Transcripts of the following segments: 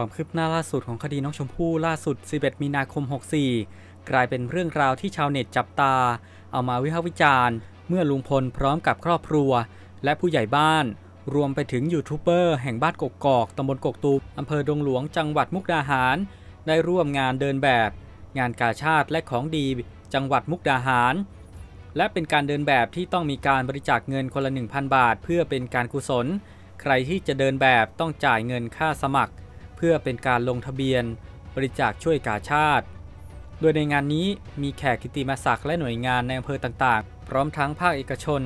ความคืบหน้าล่าสุดของคดีน้องชมพู่ล่าสุด 11 มีนาคม 64 กลายเป็นเรื่องราวที่ชาวเน็ตจับตา เอามาวิพากษ์วิจารณ์ เมื่อลุงพลพร้อมกับครอบครัว และผู้ใหญ่บ้าน รวมไปถึงยูทูบเบอร์แห่งบ้านกกอกตำบลกกตูมอำเภอดงหลวงจังหวัดมุกดาหาร ได้ร่วมงานเดินแบบ งานกาชาติและของดี จังหวัดมุกดาหาร และเป็นการเดินแบบที่ต้องมีการบริจาคเงินคนละ 1,000 บาท เพื่อเป็นการกุศล ใครที่จะเดินแบบต้องจ่ายเงินค่าสมัคร เพื่อเป็นการลงทะเบียนบริจาคช่วยกาชาติ โดยในงานนี้มีแขกกิตติมศักดิ์และหน่วยงานในอำเภอต่างๆ พร้อมทั้งภาคเอกชน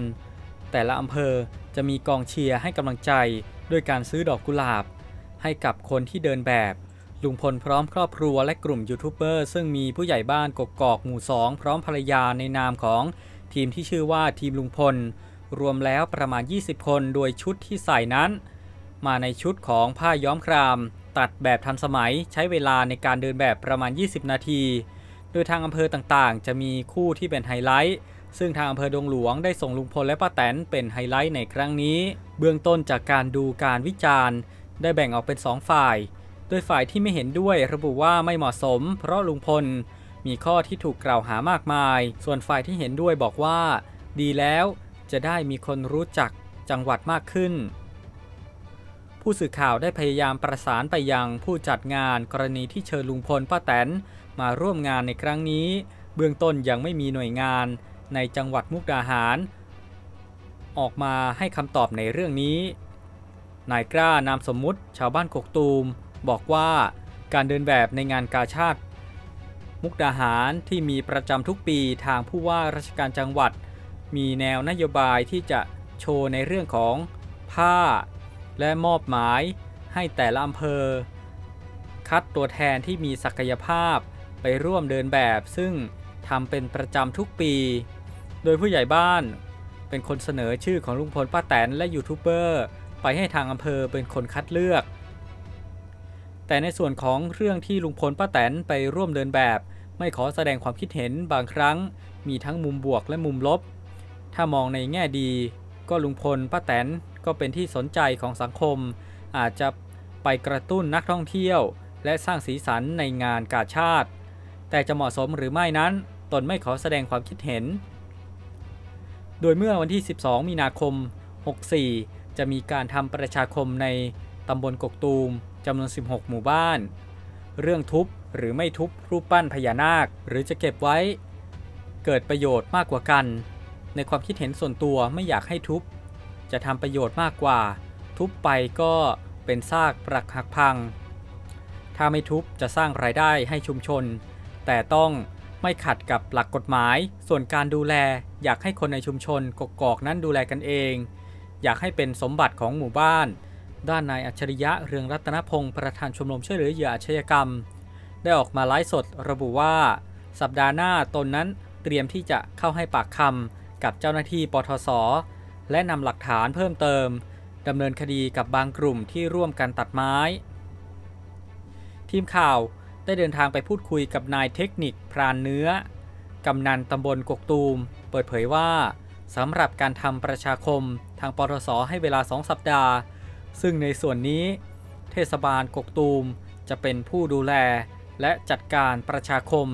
แต่ละอำเภอจะมีกองเชียร์ให้กำลังใจด้วยการซื้อดอกกุหลาบ ให้กับคนที่เดินแบบ ลุงพลพร้อมครอบครัวและกลุ่มยูทูบเบอร์ซึ่งมีผู้ใหญ่บ้านกกอกหมู่2พร้อมภรรยาในนามของทีมที่ชื่อว่าทีมลุงพล รวมแล้วประมาณ 20 คนโดยชุดที่ใส่นั้น มาในชุดของผ้าย้อมคราม ตัดแบบทันสมัยใช้เวลาในการเดินแบบประมาณ 20 นาที โดยทางอำเภอต่างๆ จะมีคู่ที่เป็นไฮไลท์ ซึ่งทางอำเภอดงหลวงได้ส่งลุงพลและป้าแตนเป็นไฮไลท์ในครั้งนี้ เบื้องต้นจากการดูการวิจารณ์ ได้แบ่งออกเป็น 2 ฝ่าย โดยฝ่ายที่ไม่เห็นด้วยระบุว่าไม่เหมาะสม เพราะลุงพลมีข้อที่ถูกกล่าวหามากมาย ส่วนฝ่ายที่เห็นด้วยบอกว่า ดีแล้วจะได้มีคนรู้จักจังหวัดมากขึ้น ผู้สื่อข่าวได้พยายามประสานไปยังผู้จัดงานกรณีที่เชิญลุงพลป้าแตนมาร่วมงานในครั้งนี้ เบื้องต้นยังไม่มีหน่วยงานในจังหวัดมุกดาหาร ออกมาให้คำตอบในเรื่องนี้ นายกล้านามสมมุติ ชาวบ้านกกตูม บอกว่าการเดินแบบในงานกาชาติ มุกดาหารที่มีประจำทุกปีทางผู้ว่าราชการจังหวัด มีแนวนโยบายที่จะโชว์ในเรื่องของผ้า และมอบหมายให้แต่ละอำเภอ คัดตัวแทนที่มีศักยภาพไปร่วมเดินแบบ ซึ่งทำเป็นประจำทุกปี โดยผู้ใหญ่บ้านเป็นคนเสนอชื่อของลุงพลป้าแตนและยูทูบเบอร์ไปให้ทางอำเภอเป็นคนคัดเลือก แต่ในส่วนของเรื่องที่ลุงพลป้าแตนไปร่วมเดินแบบ ไม่ขอแสดงความคิดเห็นบางครั้ง มีทั้งมุมบวกและมุมลบ ถ้ามองในแง่ดีก็ลุงพลป้าแตน ก็เป็นที่สนใจของสังคม อาจจะไปกระตุ้นนักท่องเที่ยว และสร้างสีสันในงานกาชาติ แต่จะเหมาะสมหรือไม่นั้น ตนไม่ขอแสดงความคิดเห็น โดยเมื่อวันที่ 12 มีนาคม 64 จะมีการทำประชาคมในตำบลกกตูมจำนวน 16 หมู่บ้าน เรื่องทุบหรือไม่ทุบรูปปั้นพญานาค หรือจะเก็บไว้ เกิดประโยชน์มากกว่ากัน ในความคิดเห็นส่วนตัวไม่อยากให้ทุบ จะทำประโยชน์มากกว่า ทุบไปก็เป็นซากปรักหักพัง ถ้าไม่ทุบจะสร้างรายได้ให้ชุมชน แต่ต้องไม่ขัดกับหลักกฎหมาย ส่วนการดูแลอยากให้คนในชุมชนกกอกนั้นดูแลกันเอง อยากให้เป็นสมบัติของหมู่บ้าน ด้านนายอัจฉริยะเรืองรัตนพงศ์ประธานชมรมช่วยเหลือเหยื่ออาชญากรรม ได้ออกมาไลฟ์สดระบุว่า สัปดาห์หน้าตนนั้นเตรียมที่จะเข้าให้ปากคำกับเจ้าหน้าที่ปทศ และนำหลักฐานเพิ่มเติมดำเนินคดีกับบางกลุ่มที่ร่วมกันตัดไม้ ทีมข่าวได้เดินทางไปพูดคุยกับนายเทคนิคพรานเนื้อ กำนันตำบลกกตูม เปิดเผยว่าสำหรับการทำประชาคมทางปทศให้เวลา 2 สัปดาห์ ซึ่งในส่วนนี้ เทศบาลกกตูมจะเป็นผู้ดูแลและจัดการประชาคม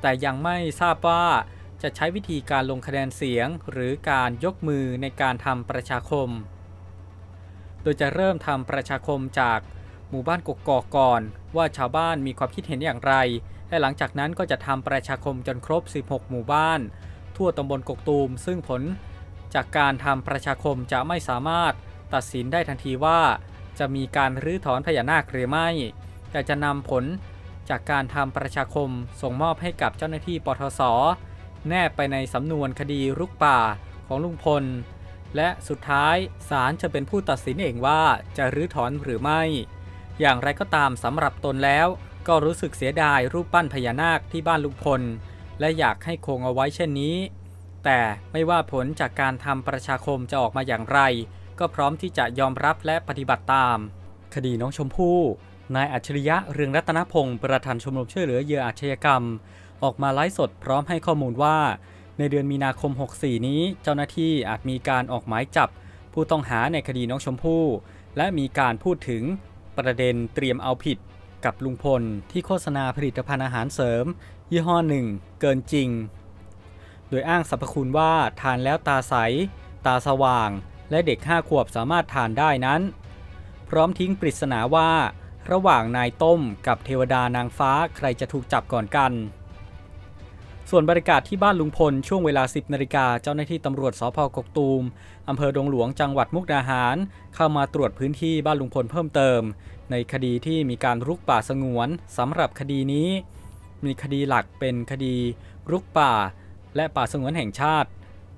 แต่ยังไม่ทราบว่า จะใช้วิธีการลงคะแนนเสียงหรือการยกมือในการทำประชาคม โดยจะเริ่มทำประชาคมจากหมู่บ้านกกอกก่อน ว่าชาวบ้านมีความคิดเห็นอย่างไร และหลังจากนั้นก็จะทำประชาคมจนครบ 16 หมู่บ้าน ทั่วตำบลกกตูม ซึ่งผลจากการทำประชาคมจะไม่สามารถตัดสินได้ทันทีว่า จะมีการรื้อถอนพญานาคหรือไม่ แต่จะนำผลจากการทำประชาคมส่งมอบให้กับเจ้าหน้าที่ปทศ แนบไปในสำนวนคดีรุกป่าของลุงพล และสุดท้ายศาลจะเป็นผู้ตัดสินเองว่าจะรื้อถอนหรือไม่ อย่างไรก็ตามสำหรับตนแล้วก็รู้สึกเสียดายรูปปั้นพญานาคที่บ้านลุงพล และอยากให้คงเอาไว้เช่นนี้ แต่ไม่ว่าผลจากการทำประชาคมจะออกมาอย่างไร ก็พร้อมที่จะยอมรับและปฏิบัติตาม คดีน้องชมพู่นายอัจฉริยะเรืองรัตนพงศ์ประธานชมรมช่วยเหลือเหยื่ออาชญากรรม ออกมาไลฟ์สดพร้อมให้ข้อมูลว่า ในเดือนมีนาคม 64 นี้ เจ้าหน้าที่อาจมีการออกหมายจับ ผู้ต้องหาในคดีน้องชมพู่ และมีการพูดถึงประเด็นเตรียมเอาผิดกับลุงพลที่โฆษณาผลิตภัณฑ์อาหารเสริม ยี่ห้อหนึ่งเกินจริง โดยอ้างสรรพคุณว่าทานแล้วตาใส ตาสว่าง และเด็ก 5 ขวบสามารถทานได้นั้น พร้อมทิ้งปริศนาว่า ระหว่างนายต้มกับเทวดานางฟ้าใครจะถูกจับก่อนกัน ส่วนบรรยากาศที่บ้านลุงพลช่วงเวลา 10นาฬิกาเจ้าหน้าที่ตำรวจสพกกตูมอำเภอดงหลวงจังหวัดมุกดาหาร เข้ามาตรวจพื้นที่บ้านลุงพลเพิ่มเติม ในคดีที่มีการรุกป่าสงวนสำหรับคดีนี้ มีคดีหลักเป็นคดี รุกป่า และป่าสงวนแห่งชาติ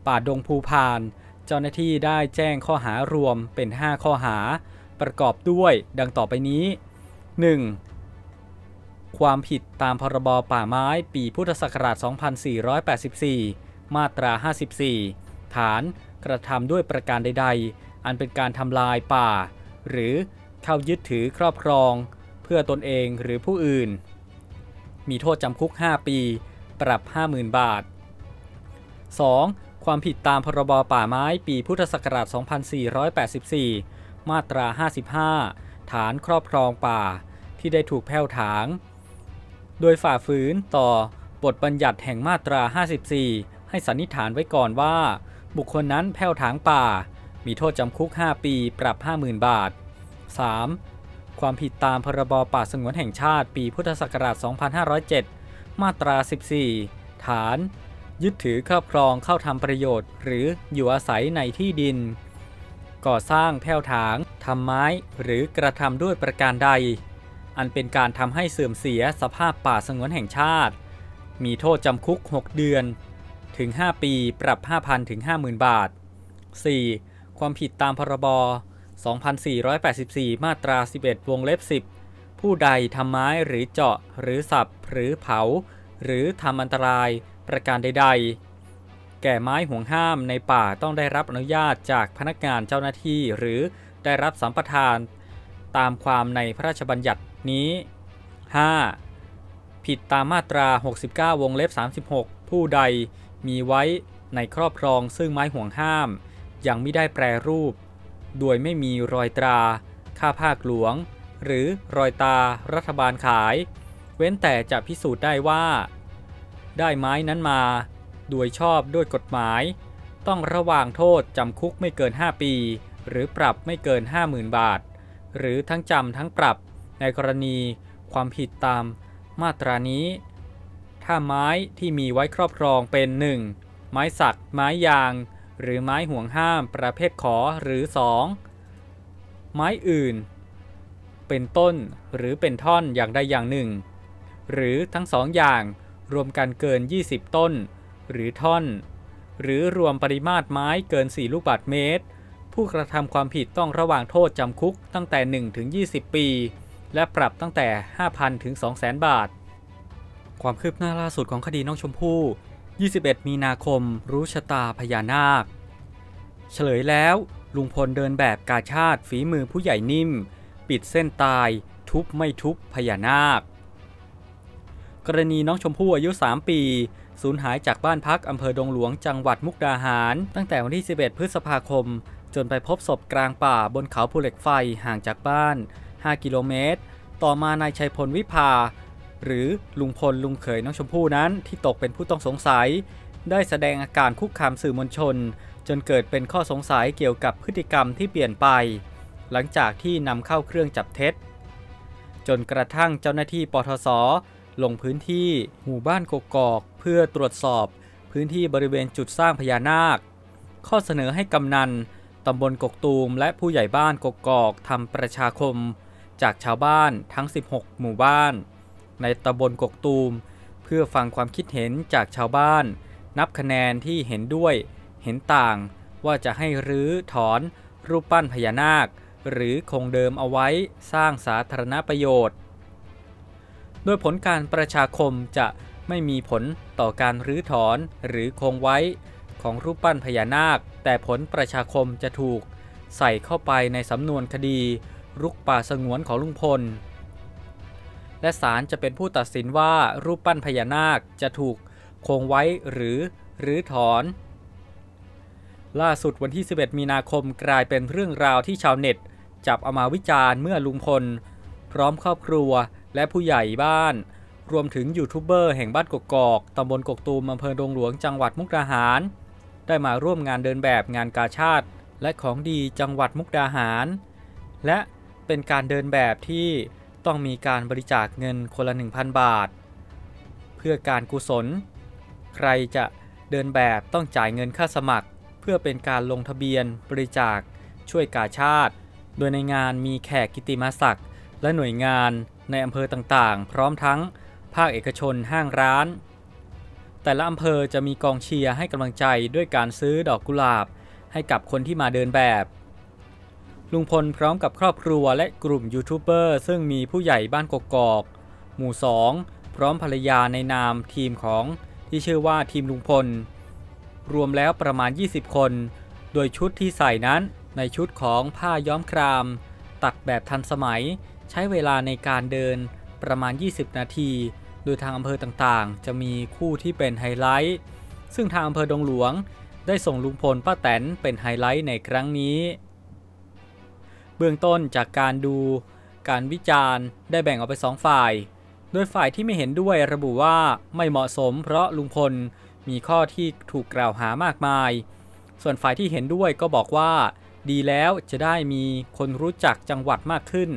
ป่าดงภูพาน เจ้าหน้าที่ได้แจ้งข้อหารวมเป็น 5 ข้อหา ประกอบด้วย ดังต่อไปนี้ 1. ความผิดตามพรบป่าไม้ปีพุทธศักราช 2484 มาตรา 54 ฐานกระทำด้วยประการใด ๆ อันเป็นการทำลายป่า หรือเข้ายึดถือครอบครอง เพื่อตนเองหรือผู้อื่น มีโทษจำคุก 5 ปี ปรับ 50,000 บาท 2. ความผิดตามพรบป่าไม้ปีพุทธศักราช 2484 มาตรา 55 ฐานครอบครองป่าที่ได้ถูกแผ่วถาง โดยฝ่าฝืนต่อบทบัญญัติแห่งมาตรา 54 ให้สันนิษฐานไว้ก่อนว่า บุคคลนั้นแผ่วถางป่า มีโทษจำคุก 5 ปีปรับ 50,000 บาท 3. ความผิดตามพรบป่าสงวนแห่งชาติปีพุทธศักราช 2507 มาตรา 14 ฐาน ยึดถือครอบครองเข้าทำประโยชน์ หรืออยู่อาศัยในที่ดิน ก่อสร้างแผ่วถางทำไม้ หรือกระทำด้วยประการใด อันเป็นการทำให้เสื่อมเสียสภาพป่าสงวนแห่งชาติ มีโทษจำคุก 6 เดือนถึง 5 ปีปรับ 5,000 ถึง 50,000 บาท 4. ความผิดตามพรบ 2484 มาตรา 11 วงเล็บ 10 ผู้ใดทำไม้หรือเจาะหรือสับ หรือเผา หรือทำอันตรายประการใด ๆ แก่ไม้ห่วงห้ามในป่าต้องได้รับอนุญาตจากพนักงานเจ้าหน้าที่หรือได้รับสัมปทาน ตามความในพระราชบัญญัตินี้ 5. ผิดตามมาตรา 69 วงเล็บ 36 ผู้ใดมีไว้ในครอบครองซึ่งไม้ห่วงห้าม ยังไม่ได้แปรรูป โดยไม่มีรอยตรา ค่าภาคหลวง หรือรอยตารัฐบาลขาย เว้นแต่จะพิสูจน์ได้ว่า ได้ไม้นั้นมาโดยชอบด้วยกฎหมาย ต้องระวางโทษจำคุกไม่เกิน 5 ปี หรือปรับไม่เกิน 50,000 บาท หรือทั้งจำทั้งปรับในกรณีความผิดตามมาตรานี้ ถ้าไม้ที่มีไว้ครอบครองเป็น 1. ไม้สัก ไม้ยาง หรือไม้ห่วงห้ามประเภทขอหรือ 2. ไม้อื่น เป็นต้นหรือเป็นท่อนอย่างใดอย่างหนึ่ง หรือทั้งสองอย่างรวมกันเกิน 20 ต้น หรือท่อน หรือรวมปริมาตรไม้เกิน 4 ลูกบาศก์เมตร ผู้กระทำความผิดต้องระวางโทษจำคุกตั้งแต่ 1 ถึง 20 ปี และปรับตั้งแต่ 5,000 ถึง 200,000 บาท ความคืบหน้าล่าสุดของคดีน้องชมพู่ 21 มีนาคม รู้ชะตาพญานาค เฉลยแล้ว ลุงพลเดินแบบกาชาติฝีมือผู้ใหญ่นิ่ม ปิดเส้นตาย ทุบไม่ทุบพญานาค กรณีน้องชมพู่อายุ 3 ปีสูญหายจากบ้านพักอำเภอดงหลวงจังหวัดมุกดาหาร ตั้งแต่วันที่ 11 พฤษภาคม จนไปพบศพกลางป่าบนเขาภูเหล็กไฟห่างจากบ้าน 5 กิโลเมตร ต่อมานายชัยพลวิภา หรือลุงพลลุงเขยน้องชมพู่นั้นที่ตกเป็นผู้ต้องสงสัย ได้แสดงอาการคุกคามสื่อมวลชน จนเกิดเป็นข้อสงสัยเกี่ยวกับพฤติกรรมที่เปลี่ยนไป หลังจากที่นำเข้าเครื่องจับเท็จ จนกระทั่งเจ้าหน้าที่ปทศลงพื้นที่หมู่บ้านกกอกเพื่อตรวจสอบ พื้นที่บริเวณจุดสร้างพญานาค ข้อเสนอให้กำนัน ตำบลกกตูมและผู้ใหญ่บ้านกกอกทำประชาคม จากชาวบ้านทั้ง 16 หมู่บ้าน ในตำบลกกตูม เพื่อฟังความคิดเห็นจากชาวบ้าน นับคะแนนที่เห็นด้วยเห็นต่างว่าจะให้รื้อถอน รูปปั้นพญานาค หรือคงเดิมเอาไว้สร้างสาธารณประโยชน์ โดยผลการประชาคมจะไม่มีผลต่อการรื้อถอนหรือคงไว้ ของรูปปั้นพญานาค แต่ผลประชาคมจะถูก ใส่เข้าไปในสำนวนคดี รุกป่าสงวนของลุงพล และศาลจะเป็นผู้ตัดสินว่ารูปปั้นพญานาคจะถูกคงไว้หรือหรือถอน ล่าสุดวันที่ 11 มีนาคมกลายเป็นเรื่องราวที่ชาวเน็ต จับเอามาวิจารณ์เมื่อลุงพล พร้อมครอบครัวและผู้ใหญ่บ้าน รวมถึงยูทูบเบอร์แห่งบ้านกกอก ตำบลกกตูมอำเภอดงหลวงจังหวัดมุกดาหาร ได้มาร่วมงานเดินแบบงานกาชาติ และของดีจังหวัดมุกดาหาร และเป็นการเดินแบบที่ต้องมีการบริจาคเงินคนละ 1,000 บาท เพื่อการกุศล ใครจะเดินแบบต้องจ่ายเงินค่าสมัคร เพื่อเป็นการลงทะเบียนบริจาคช่วยกาชาติ โดยในงานมีแขกกิติมาศักดิ์และหน่วยงานในอำเภอต่างๆ พร้อมทั้งภาคเอกชนห้างร้าน แต่ละอำเภอจะมีกองเชียร์ให้กำลังใจด้วยการซื้อดอกกุหลาบ ให้กับคนที่มาเดินแบบ ลุงพลพร้อมกับครอบครัวและกลุ่มยูทูบเบอร์ซึ่งมีผู้ใหญ่บ้านกกอก หมู่ 2 พร้อมภรรยาในนามทีมของที่ชื่อว่าทีมลุงพล รวมแล้วประมาณ 20 คน โดยชุดที่ใส่นั้นในชุดของผ้าย้อมคราม ตัดแบบทันสมัย ใช้เวลาในการเดินประมาณ 20 นาที โดยทางอำเภอต่างๆ จะมีคู่ที่เป็นไฮไลท์ ซึ่งทางอำเภอดงหลวง ได้ส่งลุงพลป้าแตนเป็นไฮไลท์ในครั้งนี้ เบื้องต้นจากการดูการวิจารณ์ได้แบ่งออกไปสองฝ่าย โดยฝ่ายที่ไม่เห็นด้วยระบุว่าไม่เหมาะสม เพราะลุงพลมีข้อที่ถูกกล่าวหามากมาย ส่วนฝ่ายที่เห็นด้วยก็บอกว่า ดีแล้วจะได้มีคนรู้จักจังหวัดมากขึ้น